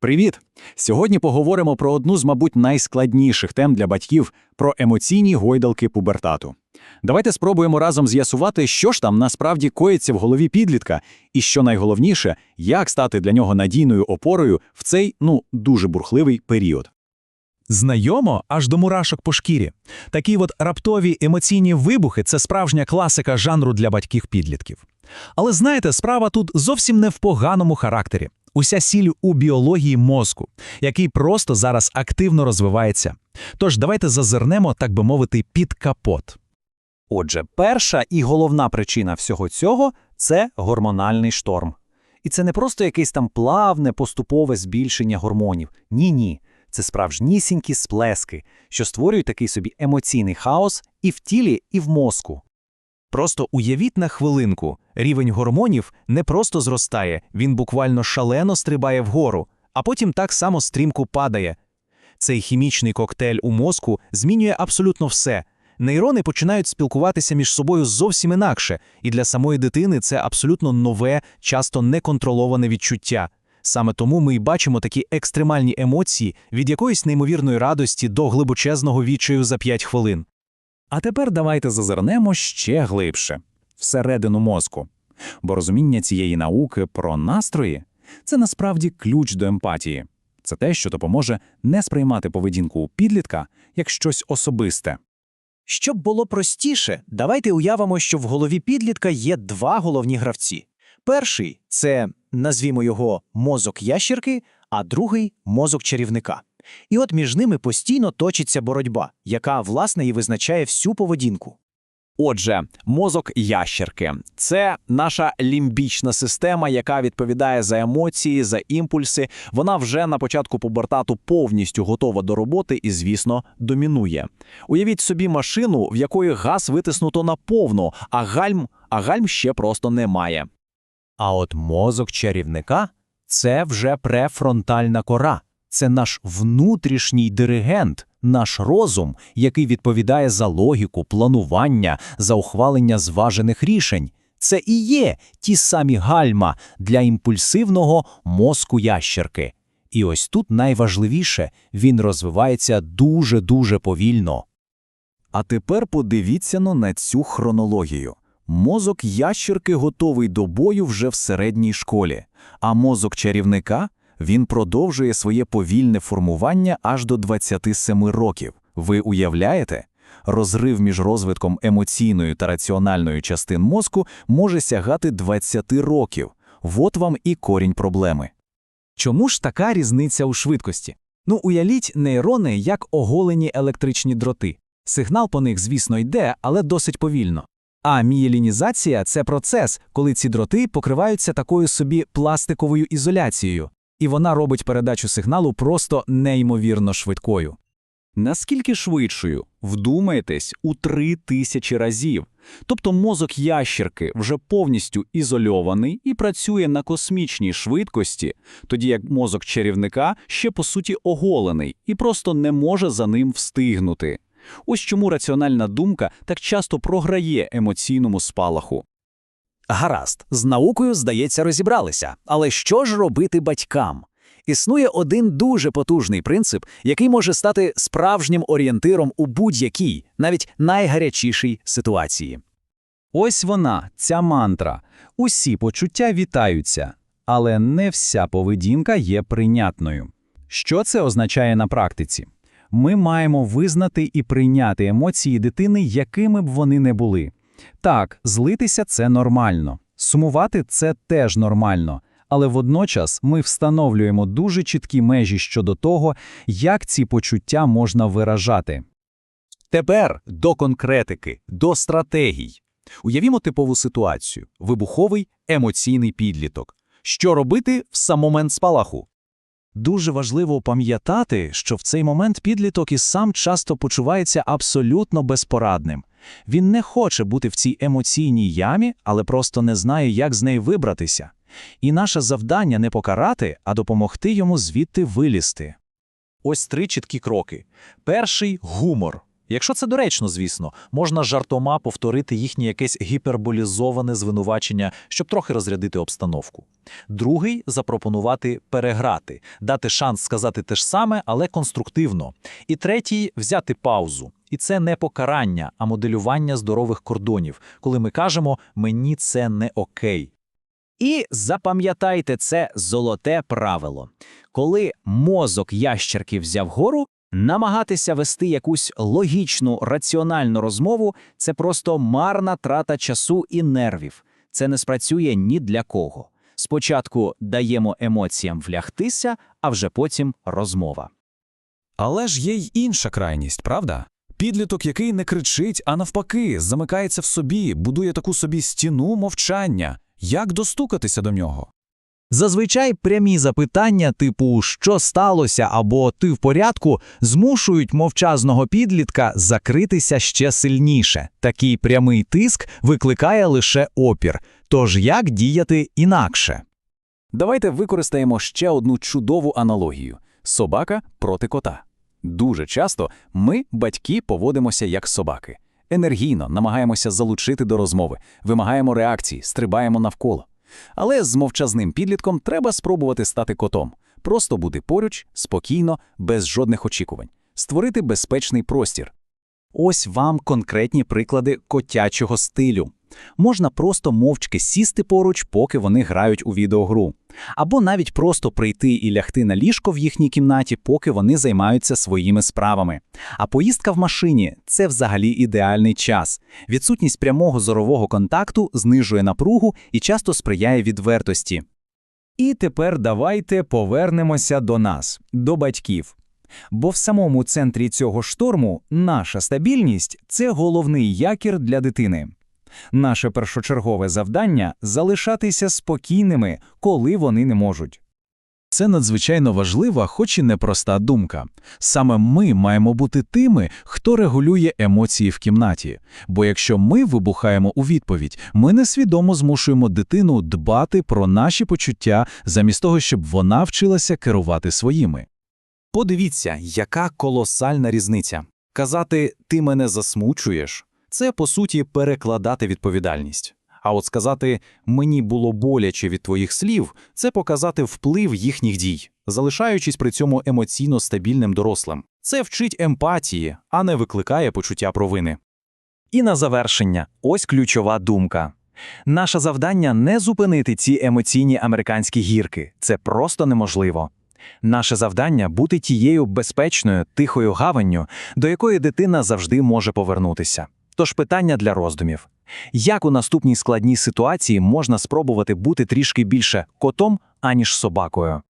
Привіт! Сьогодні поговоримо про одну з, мабуть, найскладніших тем для батьків про емоційні гойдалки пубертату. Давайте спробуємо разом з'ясувати, що ж там насправді коїться в голові підлітка, і що найголовніше, як стати для нього надійною опорою в цей, ну, дуже бурхливий період. Знайомо аж до мурашок по шкірі. Такі от раптові емоційні вибухи це справжня класика жанру для батьків-підлітків. Але знаєте, справа тут зовсім не в поганому характері. Уся сіль у біології мозку, який просто зараз активно розвивається. Тож давайте зазирнемо, так би мовити, під капот. Отже, перша і головна причина всього цього це гормональний шторм. І це не просто якесь там плавне, поступове збільшення гормонів. Ні-ні. Це справжнісінькі сплески, що створюють такий собі емоційний хаос і в тілі, і в мозку. Просто уявіть на хвилинку, рівень гормонів не просто зростає, він буквально шалено стрибає вгору, а потім так само стрімко падає. Цей хімічний коктейль у мозку змінює абсолютно все. Нейрони починають спілкуватися між собою зовсім інакше, і для самої дитини це абсолютно нове, часто неконтроловане відчуття. Саме тому ми й бачимо такі екстремальні емоції від якоїсь неймовірної радості до глибочезного відчаю за 5 хвилин. А тепер давайте зазирнемо ще глибше всередину мозку. Бо розуміння цієї науки про настрої це насправді ключ до емпатії. Це те, що допоможе не сприймати поведінку у підлітка як щось особисте. Щоб було простіше, давайте уявимо, що в голові підлітка є два головні гравці. Перший це, назвімо його, мозок ящірки, а другий мозок чарівника. І от між ними постійно точиться боротьба, яка, власне, і визначає всю поведінку. Отже, мозок ящерки це наша лімбічна система, яка відповідає за емоції, за імпульси. Вона вже на початку пубертату повністю готова до роботи і, звісно, домінує. Уявіть собі машину, в якої газ витиснуто наповну, а гальм, а гальм ще просто немає. А от мозок чарівника це вже префронтальна кора. Це наш внутрішній диригент, наш розум, який відповідає за логіку, планування, за ухвалення зважених рішень. Це і є ті самі гальма для імпульсивного мозку ящерки. І ось тут найважливіше він розвивається дуже-дуже повільно. А тепер подивіться на цю хронологію. Мозок ящерки готовий до бою вже в середній школі, а мозок чарівника він продовжує своє повільне формування аж до 27 років. Ви уявляєте? Розрив між розвитком емоційної та раціональної частин мозку може сягати 20 років. От вам і корінь проблеми. Чому ж така різниця у швидкості? Ну, уявіть нейрони як оголені електричні дроти. Сигнал по них, звісно, йде, але досить повільно. А мієлінізація – це процес, коли ці дроти покриваються такою собі пластиковою ізоляцією, і вона робить передачу сигналу просто неймовірно швидкою. Наскільки швидшою? Вдумайтесь, у три тисячі разів. Тобто мозок ящерки вже повністю ізольований і працює на космічній швидкості, тоді як мозок чарівника ще по суті оголений і просто не може за ним встигнути. Ось чому раціональна думка так часто програє емоційному спалаху. Гаразд, з наукою, здається, розібралися. Але що ж робити батькам? Існує один дуже потужний принцип, який може стати справжнім орієнтиром у будь-якій, навіть найгарячішій ситуації. Ось вона, ця мантра. Усі почуття вітаються, але не вся поведінка є прийнятною. Що це означає на практиці? Ми маємо визнати і прийняти емоції дитини, якими б вони не були. Так, злитися це нормально, сумувати це теж нормально, але водночас ми встановлюємо дуже чіткі межі щодо того, як ці почуття можна виражати. Тепер до конкретики, до стратегій. Уявімо типову ситуацію: вибуховий емоційний підліток. Що робити в сам момент спалаху? Дуже важливо пам'ятати, що в цей момент підліток і сам часто почувається абсолютно безпорадним. Він не хоче бути в цій емоційній ямі, але просто не знає, як з неї вибратися. І наше завдання не покарати, а допомогти йому звідти вилізти. Ось три чіткі кроки. Перший гумор. Якщо це доречно, звісно, можна жартома повторити їхнє якесь гіперболізоване звинувачення, щоб трохи розрядити обстановку. Другий запропонувати переграти, дати шанс сказати те ж саме, але конструктивно. І третій взяти паузу. І це не покарання, а моделювання здорових кордонів, коли ми кажемо мені це не окей. І запам'ятайте це золоте правило. Коли мозок ящерки взяв гору, намагатися вести якусь логічну, раціональну розмову – це просто марна трата часу і нервів. Це не спрацює ні для кого. Спочатку даємо емоціям влягтися, а вже потім розмова. Але ж є й інша крайність, правда? Підліток, який не кричить, а навпаки, замикається в собі, будує таку собі стіну мовчання. Як достукатися до нього? Зазвичай прямі запитання типу «що сталося» або «ти в порядку» змушують мовчазного підлітка закритися ще сильніше. Такий прямий тиск викликає лише опір. Тож як діяти інакше? Давайте використаємо ще одну чудову аналогію: собака проти кота. Дуже часто ми, батьки, поводимося як собаки. Енергійно намагаємося залучити до розмови, вимагаємо реакції, стрибаємо навколо. Але з мовчазним підлітком треба спробувати стати котом, просто бути поруч, спокійно, без жодних очікувань, створити безпечний простір. Ось вам конкретні приклади котячого стилю. Можна просто мовчки сісти поруч, поки вони грають у відеогру. Або навіть просто прийти і лягти на ліжко в їхній кімнаті, поки вони займаються своїми справами. А поїздка в машині це взагалі ідеальний час. Відсутність прямого зорового контакту знижує напругу і часто сприяє відвертості. І тепер давайте повернемося до нас, до батьків. Бо в самому центрі цього шторму наша стабільність це головний якір для дитини. Наше першочергове завдання залишатися спокійними, коли вони не можуть. Це надзвичайно важлива, хоч і непроста думка. Саме ми маємо бути тими, хто регулює емоції в кімнаті. Бо якщо ми вибухаємо у відповідь, ми несвідомо змушуємо дитину дбати про наші почуття, замість того, щоб вона вчилася керувати своїми. Подивіться, яка колосальна різниця. Казати «ти мене засмучуєш» – це, по суті, перекладати відповідальність. А от сказати «мені було боляче від твоїх слів» – це показати вплив їхніх дій, залишаючись при цьому емоційно стабільним дорослим. Це вчить емпатії, а не викликає почуття провини. І на завершення, ось ключова думка. Наше завдання не зупинити ці емоційні американські гірки. Це просто неможливо. Наше завдання бути тією безпечною, тихою гаванню, до якої дитина завжди може повернутися. Тож питання для роздумів: як у наступній складній ситуації можна спробувати бути трішки більше котом, аніж собакою?